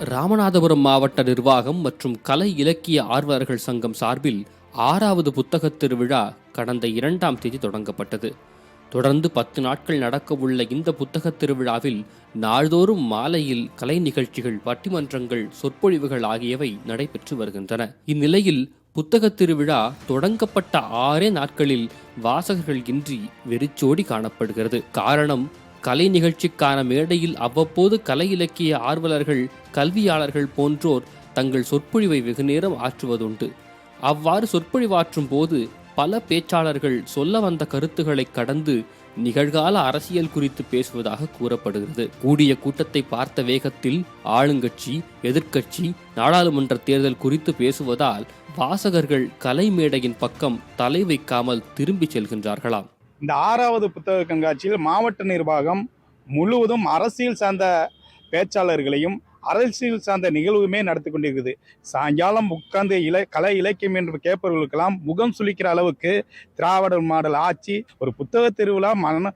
ராமநாதபுரம் மாவட்ட நிர்வாகம் மற்றும் கலை இலக்கிய ஆர்வலர்கள் சங்கம் சார்பில் ஆறாவது புத்தகத் திருவிழா கடந்த இரண்டாம் தேதி தொடங்கப்பட்டது. தொடர்ந்து பத்து நாட்கள் நடக்கவுள்ள இந்த புத்தகத் திருவிழாவில் நாள்தோறும் மாலையில் கலை நிகழ்ச்சிகள் பட்டிமன்றங்கள் சொற்பொழிவுகள் ஆகியவை நடைபெற்று வருகின்றன. இந்நிலையில் புத்தகத் திருவிழா தொடங்கப்பட்ட ஆறே நாட்களில் வாசகர்கள் இன்றி வெறிச்சோடி காணப்படுகிறது. காரணம் கலை நிகழ்ச்சிக்கான மேடையில் அவ்வப்போது கலை இலக்கிய ஆர்வலர்கள் கல்வியாளர்கள் போன்றோர் தங்கள் சொற்பொழிவை வெகுநேரம் ஆற்றுவதுண்டு. அவ்வாறு சொற்பொழிவாற்றும் போது பல பேச்சாளர்கள் சொல்ல வந்த கருத்துக்களை கடந்து நிகழ்கால அரசியல் குறித்து பேசுவதாக கூறப்படுகிறது. கூடிய கூட்டத்தை பார்த்த வேகத்தில் ஆளுங்கட்சி எதிர்க்கட்சி நாடாளுமன்ற தேர்தல் குறித்து பேசுவதால் வாசகர்கள் கலை மேடையின் பக்கம் தலை வைக்காமல் திரும்பிச் செல்கின்றார்களாம். இந்த ஆறாவது புத்தக கண்காட்சியில் மாவட்ட நிர்வாகம் முழுவதும் அரசியல் சார்ந்த பேச்சாளர்களையும் அரசியல் சார்ந்த நிகழ்வுமே நடத்தி கொண்டிருக்குது. சாயங்காலம் உட்கார்ந்து இல கலை இலக்கியம் என்று கேட்பவர்களுக்கெல்லாம் முகம் சுளிக்கிற அளவுக்கு திராவிட மாடல் ஆட்சி ஒரு புத்தக திருவிழா மன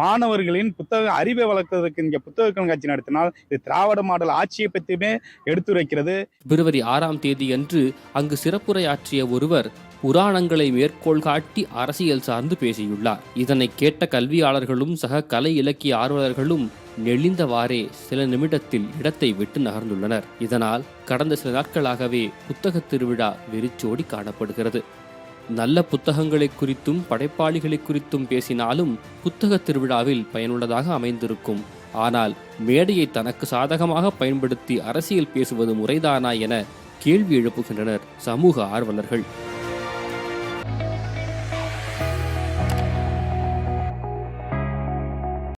மாணவர்களின் புத்தக அறிவை வளர்க்கறதுக்கு இங்கே புத்தக கண்காட்சி நடத்தினால் இது திராவிட மாடல் ஆட்சியை பற்றியுமே எடுத்துரைக்கிறது. பிப்ரவரி ஆறாம் தேதி அன்று அங்கு சிறப்புரையாற்றிய ஒருவர் புராணங்களை மேற்கோள் காட்டி அரசியல் சார்ந்து பேசியுள்ளார். இதனை கேட்ட கல்வியாளர்களும் சக கலை இலக்கிய ஆர்வலர்களும் நெளிந்தவாறே சில நிமிடத்தில் இடத்தை விட்டு நகர்ந்துள்ளனர். இதனால் கடந்த சில நாட்களாகவே புத்தகத் திருவிழா வெறிச்சோடி காணப்படுகிறது. நல்ல புத்தகங்களை குறித்தும் படைப்பாளிகளை குறித்தும் பேசினாலும் புத்தக திருவிழாவில் பயனுள்ளதாக அமைந்திருக்கும். ஆனால் மேடையை தனக்கு சாதகமாக பயன்படுத்தி அரசியல் பேசுவது முறைதானா என கேள்வி எழுப்புகின்றனர் சமூக ஆர்வலர்கள்.